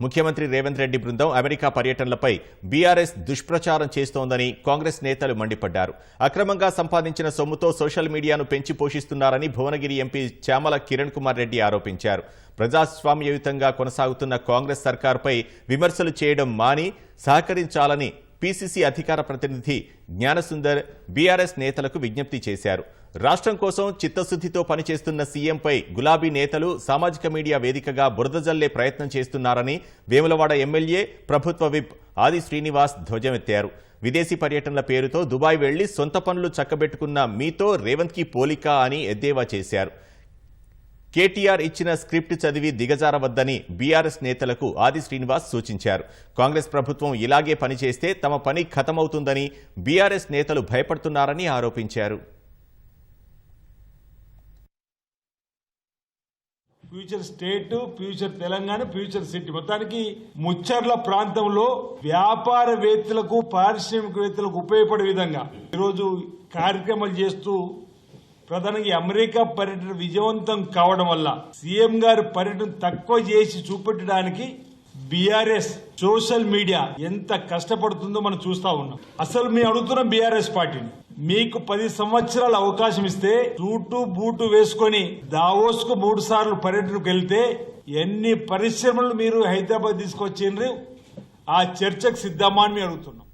ముఖ్యమంత్రి రేవంత్ రెడ్డి బృందం America పర్యటనలపై BRS దుష్ప్రచారం చేస్తోందని కాంగ్రెస్ నేతలు మండిపడ్డారు. అక్రమంగా సంపాదించిన సొమ్ముతో సోషల్ మీడియాను పెంచి పోషిస్తున్నారని భువనగిరి ఎంపీ చామల కిరణ్ కుమార్ రెడ్డి ఆరోపించారు. ప్రజాస్వామ్యయుతంగా కొనసాగుతున్న కాంగ్రెస్ సర్కార్పై విమర్శలు చేయడం మాని సహకరించాలని పీసీసీ అధికార ప్రతినిధి జ్ఞానసుందర్ బీఆర్ఎస్ నేతలకు విజ్ఞప్తి చేశారు. రాష్ట్రం కోసం చిత్తశుద్ధితో పనిచేస్తున్న సీఎంపై గులాబీ నేతలు సామాజిక మీడియా వేదికగా బురదజల్లే ప్రయత్నం చేస్తున్నారని వేములవాడ ఎమ్మెల్యే ప్రభుత్వ విప్ ఆది శ్రీనివాస్ ధ్వజమెత్తారు. విదేశీ పర్యటనల పేరుతో దుబాయ్ వెళ్ళి సొంత పనులు చక్కబెట్టుకున్న మీతో రేవంత్కి పోలిక అని ఎద్దేవా చేశారు. కేటీఆర్ ఇచ్చిన స్క్రిప్ట్ చదివి దిగజారవద్దని బీఆర్ఎస్ నేతలకు ఆది శ్రీనివాస్ సూచించారు. కాంగ్రెస్ ప్రభుత్వం ఇలాగే పనిచేస్తే తమ పని ఖతమవుతుందని బీఆర్ఎస్ నేతలు భయపడుతున్నారని ఆరోపించారు. Future state future Telangana future city. మొత్తానికి ముచ్చర్ల ప్రాంతంలో వ్యాపారవేత్తలకు పారిశ్రామికవేత్తలకు ఉపయోగపడే విధంగా ఈరోజు కార్యక్రమాలు చేస్తూ ప్రధానంగా అమెరికా పర్యటన విజయవంతం కావడం వల్ల సీఎం గారి పర్యటన తక్కువ చేసి చూపెట్టడానికి బీఆర్ఎస్ సోషల్ మీడియా ఎంత కష్టపడుతుందో మనం చూస్తా ఉన్నాం. అసలు మేము అడుగుతున్నాం బీఆర్ఎస్ పార్టీని. మీకు పది సంవత్సరాల అవకాశం ఇస్తే సూటు బూటు వేసుకొని దావోస్కు మూడు సార్లు పర్యటనకు వెళ్తే ఎన్ని పరిశ్రమలు మీరు హైదరాబాద్ తీసుకొచ్చిండ్రు? ఆ చర్చకు సిద్ధమా అని అడుగుతున్నాం.